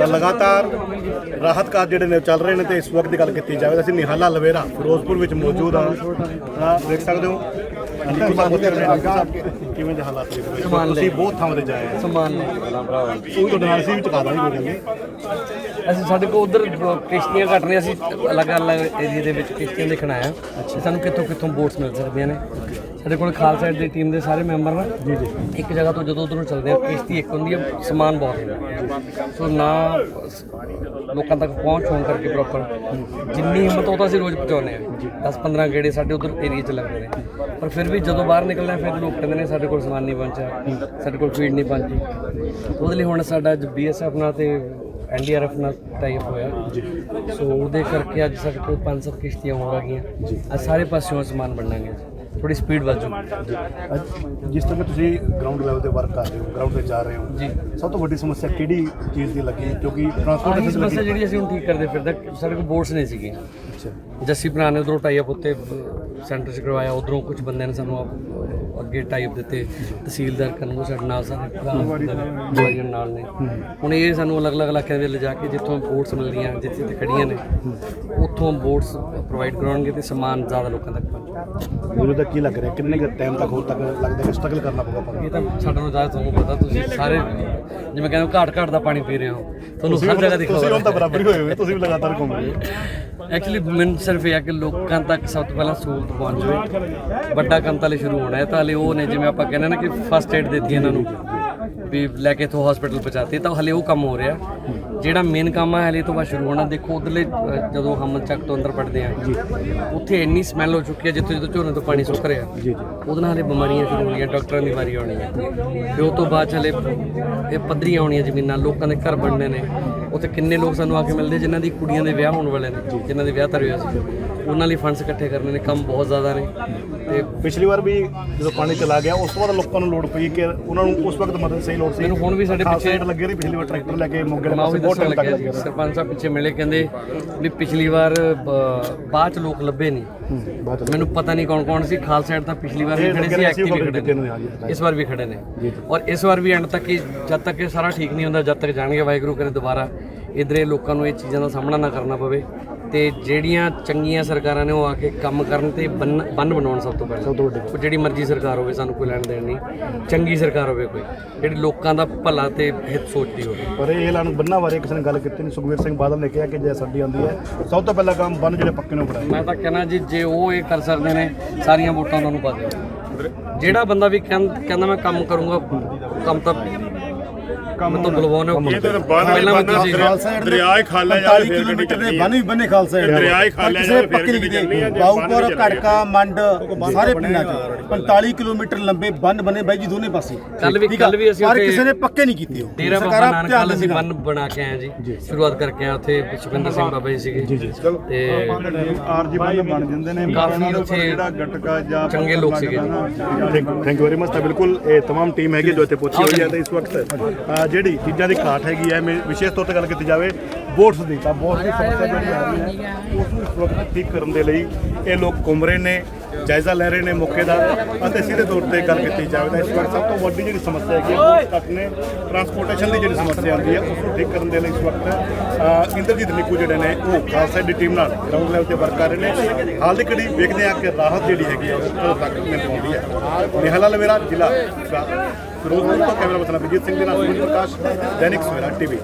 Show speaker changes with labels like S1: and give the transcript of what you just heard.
S1: ਤਾਂ ਲਗਾਤਾਰ ਰਾਹਤ ਕਾਰਜ ਜਿਹੜੇ ਨੇ ਚੱਲ ਰਹੇ ਨੇ ਤੇ ਇਸ ਵਕਤ ਦੀ ਗੱਲ ਕੀਤੀ ਜਾਵੇ ਤਾਂ ਅਸੀਂ ਨਿਹਾਲਾ ਲਵੇਰਾ ਫਿਰੋਜ਼ਪੁਰ ਵਿੱਚ ਮੌਜੂਦ ਹਾਂ। ਤਾਂ ਦੇਖ ਸਕਦੇ ਹੋ। ਅੰਦਰ ਸਾਹਿਬ ਕਿਵੇਂ ਦੇ ਹਾਲਾਤ ਨੇ ਤੁਸੀਂ ਬਹੁਤ ਥਾਵਾਂ ਤੇ ਜਾਏ ਆ।
S2: ਸਮਾਨ ਲੈ ਕੇ। ਪਹਿਲਾਂ ਭਰਾਵਾ
S1: ਉਹ ਤੁਹਾਡੇ ਨਾਲ ਅਸੀਂ ਵੀ ਚੁਕਾ ਦਾਂਗੇ ਕੋਈ ਗੱਲ ਨਹੀਂ।
S2: ਅਸੀਂ ਸਾਡੇ ਕੋਲ ਉਧਰ ਕਿਸ਼ਤੀਆਂ ਘੱਟ ਰਹੀਆਂ ਅਸੀਂ ਅਲੱਗ-ਅਲੱਗ ਏਰੀਆ ਦੇ ਵਿੱਚ ਕਿਸ਼ਤੀਆਂ ਦੇਖਣ ਆਇਆ ਸਾਨੂੰ ਕਿੱਥੋਂ ਕਿੱਥੋਂ ਬੋਟਸ ਮਿਲ ਸਕਦੀਆਂ ਨੇ। ਸਾਡੇ ਕੋਲ ਖਾਲਸਾ ਏਡ ਦੀ ਟੀਮ ਦੇ ਸਾਰੇ ਮੈਂਬਰ ਨੇ। ਜੀ ਜੀ। ਇੱਕ ਜਗ੍ਹਾ ਤੋਂ ਜਦੋਂ ਉਧਰੋਂ ਚੱਲਦੇ ਆ ਕਿਸ਼ਤੀ ਇੱਕ ਹੁੰਦੀ ਹੈ ਸਮਾਨ ਬਹੁਤ ਹੁੰਦਾ ਸੋ ਨਾ ਲੋਕਾਂ ਤੱਕ ਪਹੁੰਚ ਹੋਣ ਕਰਕੇ ਪ੍ਰੋਪਰ ਜਿੰਨੀ ਹਿੰਮਤ ਉਹ ਤਾਂ ਅਸੀਂ ਰੋਜ਼ ਪਹੁੰਚਾਉਂਦੇ ਆ 10 15 ਗੇੜੇ ਸਾਡੇ ਉਧਰ ਏਰੀਆ 'ਚ ਲੱਗਦੇ ਨੇ। ਪਰ ਫਿਰ ਵੀ ਜਦੋਂ ਬਾਹਰ ਨਿਕਲਦੇ ਆ ਫਿਰ ਲੋਕ ਕਹਿੰਦੇ ਨੇ ਸਾਡੇ ਕੋਲ ਸਮਾਨ ਨਹੀਂ ਪਹੁੰਚਿਆ ਸਾਡੇ ਕੋਲ ਫੀਡ ਨਹੀਂ ਪਹੁੰਚੀ। ਉਹਦੇ ਲਈ ਹੁਣ ਸਾਡਾ ਬੀਐਸਐਫ ਨਾਲ ਤੇ ਐਨਡੀਆਰਐਫ ਨਾਲ ਟਾਈਪ ਹੋਇਆ। ਜੀ। ਸੋ ਉਹਦੇ ਕਰਕੇ ਅੱਜ ਸਾਡੇ ਕੋਲ ਪੰਜ ਸੱਤ ਕਿਸ਼ਤੀਆਂ ਹੋ ਗਈਆਂ। ਜੀ। ਅੱਜ ਸਾਰੇ ਪਾਸਿਓਂ ਸਮਾਨ ਬਣਾਂਗੇ ਥੋੜੀ ਸਪੀਡ ਵੱਧ ਜੂਗੀ
S1: ਅੱਜ ਜਿਸ ਤਰ੍ਹਾਂ ਤੁਸੀਂ ਗਰਾਊਂਡ ਲੈਵਲ ਤੇ ਵਰਕ ਕਰ ਰਹੇ ਹੋ ਗਰਾਊਂਡ ਤੇ ਜਾ ਰਹੇ ਹੋ
S2: ਜੀ।
S1: ਸਭ ਤੋਂ ਵੱਡੀ ਸਮੱਸਿਆ ਕਿਹੜੀ ਚੀਜ਼ ਦੀ ਲੱਗੀ? ਕਿਉਂਕਿ
S2: ਆਹੀ
S1: ਟਰਾਂਸਪੋਰਟੇਸ਼ਨ
S2: ਸਮੱਸਿਆ ਜਿਹੜੀ ਅਸੀਂ ਹੁਣ ਠੀਕ ਕਰਦੇ ਫਿਰਦੇ ਸਾਡੇ ਕੋਲ ਬੋਰਡਸ ਨਹੀਂ ਸੀਗੇ
S1: ਅੱਛਾ।
S2: ਜੱਸੀ ਭਰਾ ਨੇ ਉਧਰੋਂ ਟਾਈਪ ਉੱਤੇ ਸੈਂਟਰ 'ਚ ਕਰਵਾਇਆ ਉਧਰੋਂ ਕੁਝ ਬੰਦਿਆਂ ਨੇ ਸਾਨੂੰ ਆਪ- ਅੱਗੇ ਟਾਈਪ ਦਿੱਤੇ ਤਹਿਸੀਲਦਾਰ ਕਨਗੋ ਸਾਡੇ ਨਾਲ ਸਾਰੇ ਭਰਾ ਨਾਲ ਨੇ। ਹੁਣ ਇਹ ਸਾਨੂੰ ਅਲੱਗ-ਅਲੱਗ ਇਲਾਕਿਆਂ ਦੇ ਲਿਜਾ ਕੇ ਜਿੱਥੋਂ ਬੋਟਸ ਮਿਲਦੀਆਂ ਜਿੱਥੇ ਜਿੱਥੇ ਖੜੀਆਂ ਨੇ ਉੱਥੋਂ ਬੋਟਸ ਪ੍ਰੋਵਾਈਡ ਕਰਾਉਣਗੇ ਤੇ ਸਮਾਨ ਜ਼ਿਆਦਾ ਲੋਕਾਂ ਤੱਕ ਪਹੁੰਚੇਗਾ
S1: ਮੈਨੂੰ ਤਾਂ ਕੀ ਲੱਗ ਰਿਹਾ? ਕਿੰਨੇ ਕੁ ਟਾਈਮ ਤੱਕ ਹੋਰ ਤੱਕ ਲੱਗਦਾ ਕਿ ਸਟਰਗਲ ਕਰਨਾ ਪਊਗਾ
S2: ਇਹ ਤਾਂ ਸਾਡਾ ਨੂੰ ਜ਼ਿਆਦਾ ਤੁਹਾਨੂੰ ਪਤਾ ਤੁਸੀਂ ਸਾਰੇ ਜਿਵੇਂ ਕਹਿੰਦੇ ਘਾਟ ਘਾਟ ਦਾ ਪਾਣੀ ਪੀ ਰਹੇ ਹੋ। ਤੁਹਾਨੂੰ ਹਰ ਜਗ੍ਹਾ ਦੀ
S1: ਤੁਸੀਂ ਹੁਣ ਤਾਂ ਬਰਾਬਰ ਹੀ ਹੋਏ ਹੋਏ ਤੁਸੀਂ ਵੀ ਲਗਾਤਾਰ ਘੁੰਮ ਰਹੇ ਹੋ।
S2: ਐਕਚੁਅਲੀ ਮੈਨੂੰ ਸਿਰਫ ਇਹ ਆ ਕਿ ਲੋਕਾਂ ਤੱਕ ਸਭ ਤੋਂ ਪਹਿਲਾਂ ਸਹੂਲਤ ਪਹੁੰਚ ਜਾਵੇ। ਵੱਡਾ ਕੰਮ ਤਾਂ ਹਲੇ ਸ਼ੁਰੂ ਹੋਣਾ ਹੈ ਤਾਂ ਹਲੇ ਉਹ ਨੇ ਜਿਵੇਂ ਆਪਾਂ ਕਹਿੰਦੇ ਨਾ ਕਿ ਫਸਟ ਏਡ ਦਿੱਤੀ ਇਹਨਾਂ ਨੂੰ ਵੀ ਲੈ ਕੇ ਇਥੋਂ ਹਸਪੀਟਲ ਪਹੁੰਚਾਤੀ ਤਾਂ ਹਲੇ ਉਹ ਕੰਮ ਹੋ ਰਿਹਾ। ਜਿਹੜਾ ਮੇਨ ਕੰਮ ਹੈ ਹਲੇ ਤੋਂ ਬਾਅਦ ਸ਼ੁਰੂ ਹੋਣਾ। ਦੇਖੋ ਉਧਰਲੇ ਜਦੋਂ ਹਮ ਚੱਕ ਤੋਂ ਅੰਦਰ ਪੜਦੇ ਆ ਉੱਥੇ ਇੰਨੀ ਸਮੈਲ ਹੋ ਚੁੱਕੀ ਹੈ ਜਿੱਥੇ ਜਦੋਂ ਝੋਨੇ ਤੋਂ ਪਾਣੀ ਸੁੱਕ ਰਿਹਾ।
S1: ਜੀ ਜੀ।
S2: ਉਹਦੇ ਨਾਲ ਹਲੇ ਬਿਮਾਰੀਆਂ ਸ਼ੁਰੂ ਹੋਣੀਆਂ ਡਾਕਟਰਾਂ ਦੀ ਵਾਰੀ ਆਉਣੀ ਹੈ ਫਿਰ ਉਹ ਤੋਂ ਬਾਅਦ ਚਲੇ ਇਹ ਪੱਧਰੀਆਂ ਆਉਣੀਆਂ ਜ਼ਮੀਨਾਂ ਲੋਕਾਂ ਦੇ ਘਰ ਬਣਨੇ ਨੇ। ਉੱਥੇ ਕਿੰਨੇ ਲੋਕ ਸਾਨੂੰ ਆ ਕੇ ਮਿਲਦੇ ਜਿਨ੍ਹਾਂ ਦੀ ਕੁੜੀਆਂ ਦੇ ਵਿਆਹ ਹੋਣ ਵਾਲੇ ਨੇ ਜਿਨ੍ਹਾਂ ਦੇ ਵਿਆਹ ਤਰੇ ਹੋਏ ਸੀ। ਉਹਨਾਂ ਲਈ ਫੰਡਸ ਇਕੱਠੇ ਕਰਨੇ ਨੇ ਕੰਮ ਬਹੁਤ ਜ਼ਿਆਦਾ ਨੇ। ਤੇ
S1: ਪਿਛਲੀ ਵਾਰ ਵੀ ਜਦੋਂ ਪਾਣੀ ਚਲਾ ਗਿਆ ਉਸ ਤੋਂ ਬਾਅਦ ਲੋਕਾਂ ਨੂੰ ਲੋੜ ਪਈ ਕਿ ਉਹਨਾਂ ਨੂੰ ਉਸ ਵਕਤ ਮਦਦ ਸਹੀ ਲੋੜ ਸੀ।
S2: ਮੈਨੂੰ ਹੁਣ ਵੀ ਸਾਡੇ ਪਿੱਛੇ
S1: ਲੱਗੇ ਰਹੀ ਪਿਛਲੀ ਵਾਰ ਟਰੈਕਟਰ ਲੈ ਕੇ ਮੋਗੇ ਦੇ ਪਾਸੇ ਬਹੁਤ ਟਾਈਮ
S2: ਲੱਗਿਆ ਜੀ। ਸਰਪੰਚ ਸਾਹਿਬ ਪਿੱਛੇ ਮਿਲੇ ਕਹਿੰਦੇ ਵੀ ਪਿਛਲੀ ਵਾਰ ਬਾਅਦ ਚ ਲੋਕ ਲੱਭੇ ਨਹੀਂ ਮੈਨੂੰ ਪਤਾ ਨਹੀਂ ਕੌਣ ਕੌਣ ਸੀ ਖਾਲਸਾ ਸਾਈਡ ਤਾਂ ਪਿਛਲੀ ਵਾਰ ਵੀ ਖੜੇ ਸੀ ਐਕਟਿਵ ਵੀ ਖੜੇ ਨੇ। ਇਸ ਵਾਰ ਵੀ ਖੜੇ ਨੇ। ਔਰ ਇਸ ਵਾਰ ਵੀ ਐਂਡ ਤੱਕ ਹੀ ਜਦ ਤੱਕ ਇਹ ਸਾਰਾ ਠੀਕ ਨਹੀਂ ਹੁੰਦਾ ਜਦ ਤੱਕ ਜਾਣਗੇ ਵਾਹਿਗੁਰੂ ਕਰੇ ਦੁਬਾਰਾ ਇਧਰੇ ਲੋਕਾਂ ਨੂੰ ਇਹ ਚੀਜ਼ਾਂ ਦਾ ਸਾਹਮਣਾ ਨਾ ਕਰਨਾ ਪਵੇ। ਤੇ ਜਿਹੜੀਆਂ ਚੰਗੀਆਂ ਸਰਕਾਰਾਂ ਨੇ ਉਹ ਆ ਕੇ ਕੰਮ ਕਰਨ ਤੇ ਬੰਨ ਬੰਨ ਬਣਾਉਣ ਸਭ ਤੋਂ ਪਹਿਲਾਂ।
S1: ਸਭ ਤੋਂ ਵੱਡੀ
S2: ਉਹ ਜਿਹੜੀ ਮਰਜ਼ੀ ਸਰਕਾਰ ਹੋਵੇ ਸਾਨੂੰ ਕੋਈ ਲੈਣ ਦੇਣ ਨਹੀਂ। ਚੰਗੀ ਸਰਕਾਰ ਹੋਵੇ ਕੋਈ। ਜਿਹੜੀ ਲੋਕਾਂ ਦਾ ਭਲਾ ਤੇ ਹਿੱਤ ਸੋਚਦੀ ਹੋਵੇ।
S1: ਪਰ ਇਹ ਐਲਾਨ ਬੰਨਾ ਬਾਰੇ ਕਿਸੇ ਨੇ ਗੱਲ ਕੀਤੀ ਨਹੀਂ। ਸੁਖਵੀਰ ਸਿੰਘ ਬਾਦਲ ਨੇ ਕਿਹਾ ਕਿ ਜੇ ਸਾਡੀ ਆਉਂਦੀ ਹੈ ਸਭ ਤੋਂ ਪਹਿਲਾ ਕੰਮ ਬੰਨ ਜਿਹੜੇ ਪੱਕੇ ਨੂੰ ਕਰਾਏ
S2: ਮੈਂ ਤਾਂ ਕਹਿਣਾ ਜੀ ਜੇ ਉਹ ਇਹ ਕਰ ਸਕਦੇ ਨੇ ਸਾਰੀਆਂ ਵੋਟਾਂ ਉਹਨਾਂ ਨੂੰ ਪਾ ਦਿਓ ਜਿਹੜਾ ਬੰਦਾ ਵੀ ਕਹਿੰ- ਕਹਿੰਦਾ ਮੈਂ ਕੰਮ ਕਰੂੰਗਾ ਕੰਮ ਤਾਂ ਕੰਮ ਤਾਂ ਬੁਲਵਾਉਣੇ
S3: ਇਹ ਤਾਂ ਬੰਨ
S2: ਪਹਿਲਾਂ ਵੀ ਤੁਸੀਂ
S3: ਦਰਿਆ ਹੀ ਖਾਲਾ ਜਾਵੇ ਫਿਰ ਗੱਡੀ ਚੱਲਣੀ
S4: ਬੰਨ ਵੀ ਬੰਨੇ ਖਾਲਸਾ ਏਡ
S3: ਦਰਿਆ ਹੀ ਖਾਲਾ
S4: ਕਿਸੇ
S3: ਜਾਵੇ
S4: ਪੱਕੇ
S3: ਫਿਰ
S4: ਨਹੀਂ
S3: ਗੱਡੀ ਚੱਲਣੀ ਆ
S4: ਕੀਤੇ
S3: ਜੇ ਬੰਨ
S4: ਬਾਉਪੁਰ
S3: ਨਹੀਂ ਚੱਲੇਗਾ।
S4: ਘੜਕਾ ਮੰਡ ਸਾਰੇ ਪਿੰਡਾਂ 'ਚ 45 ਕਿਲੋਮੀਟਰ ਲੰਬੇ ਬੰਨ ਬਣੇ ਬਾਈ ਜੀ ਦੋਨੇ ਪਾਸੇ
S2: ਕੱਲ੍ਹ ਵੀ-
S4: ਠੀਕ ਆ?
S2: ਕੱਲ੍ਹ ਵੀ ਅਸੀਂ
S4: ਪਰ
S2: ਉੱਥੇ
S4: ਕਿਸੇ ਨੇ ਪੱਕੇ ਨਹੀਂ ਕੀਤੇ ਉਹ
S2: ਡੇਰਾ ਬਾਬਾ
S4: ਸਰਕਾਰਾਂ
S2: ਨਾਨਕ
S4: ਧਿਆਨ
S2: ਵਾਲੇ ਅਸੀਂ
S4: ਦਿੰਦੀਆਂ।
S2: ਬੰਨ ਬਣਾ ਕੇ ਆਏ ਜੀ ਸ਼ੁਰੂਆਤ ਕਰਕੇ ਆਏ ਉੱਥੇ ਸੁਖਿੰਦਰ ਸਿੰਘ ਬਾਬਾ ਜੀ ਸੀਗੇ ਤੇ
S3: ਆਰਜੀ ਬੰਨ ਬਣ ਜਾਂਦੇ ਨੇ
S2: ਕਾਫੀ ਉੱਥੇ
S3: ਗਟਕਾ ਜਾਂ
S2: ਚੰਗੇ ਲੋਕ ਸੀਗੇ ਜੀ
S1: ਥੈਂਕ ਯੂ ਵੈਰੀ ਮਚ ਤਾਂ ਬਿਲਕੁਲ ਇਹ तमाम ਟੀਮ ਹੈਗੀ ਜੋ ਇੱਥੇ ਪਹੁੰਚੀ ਹੋਈ ਹੈ ਤੇ ਇਸ ਵਕਤ ਅਹ, ਜਿਹੜੀ ਚੀਜ਼ਾਂ ਦੀ ਘਾਟ ਹੈਗੀ ਹੈ ਮੈਂ ਵਿਸ਼ੇਸ਼ ਤੌਰ ਤੇ ਗੱਲ ਕੀਤੀ ਜਾਵੇ ਬੋਟਸ ਦੀ, ਤਾਂ ਬੋਟਸ ਦੀ ਸਮੱਸਿਆ ਜਿਹੜੀ ਆ ਰਹੀ ਹੈ, ਉਸ ਨੂੰ ਇਸ ਵਕਤ ਠੀਕ ਕਰਨ ਦੇ ਲਈ ਇਹ ਲੋਕ ਘੁੰਮ ਰਹੇ ਨੇ, ਜਾਇਜ਼ਾ ਲੈ ਰਹੇ ਨੇ ਮੌਕੇ ਦਾ, ਅਤੇ ਸਿੱਧੇ ਤੌਰ ਤੇ ਗੱਲ ਕੀਤੀ ਜਾਵੇ ਤਾਂ ਇਸ ਵਕਤ ਸਭ ਤੋਂ ਵੱਡੀ ਜਿਹੜੀ ਸਮੱਸਿਆ ਹੈਗੀ ਹੈ ਬੋਟਸ ਤੱਕ ਨੇ ਟਰਾਂਸਪੋਰਟੇਸ਼ਨ ਦੀ ਜਿਹੜੀ ਸਮੱਸਿਆ ਆਉਂਦੀ ਹੈ, ਉਸ ਨੂੰ ਠੀਕ ਕਰਨ ਦੇ ਲਈ ਇਸ ਵਕਤ ਇੰਦਰਜੀਤ ਨਿੱਕੂ ਜਿਹੜੇ ਨੇ, ਉਹ ਖਾਲਸਾ ਦੀ ਟੀਮ ਨਾਲ ਗਰਾਊਂਡ ਲੈਵਲ ਤੇ ਵਰਕ ਕਰ ਰਹੇ ਨੇ, ਹਾਲ ਦੀ ਘੜੀ ਵੇਖਦੇ ਆ ਕਿ ਰਾਹਤ ਜਿਹੜੀ ਹੈਗੀ ਹੈ, ਉਹ ਤੱਕ ਮਿਲ ਪਾਉਂਦੀ ਹੈ। ਨਿਹਾਲਾ ਲਵੇਰਾ ਜ਼ਿਲ੍ਹਾ ਫਿਰੋਜ਼ਪੁਰ ਤੋਂ ਕੈਮਰਾ ਪਰਸਨ ਅਭਿਜੀਤ ਸਿੰਘ ਦੇ ਨਾਲ ਸੁਨੀਲ ਪ੍ਰਕਾਸ਼ ਦੈਨਿਕ ਸਵੇਰਾ ਟੀਵੀ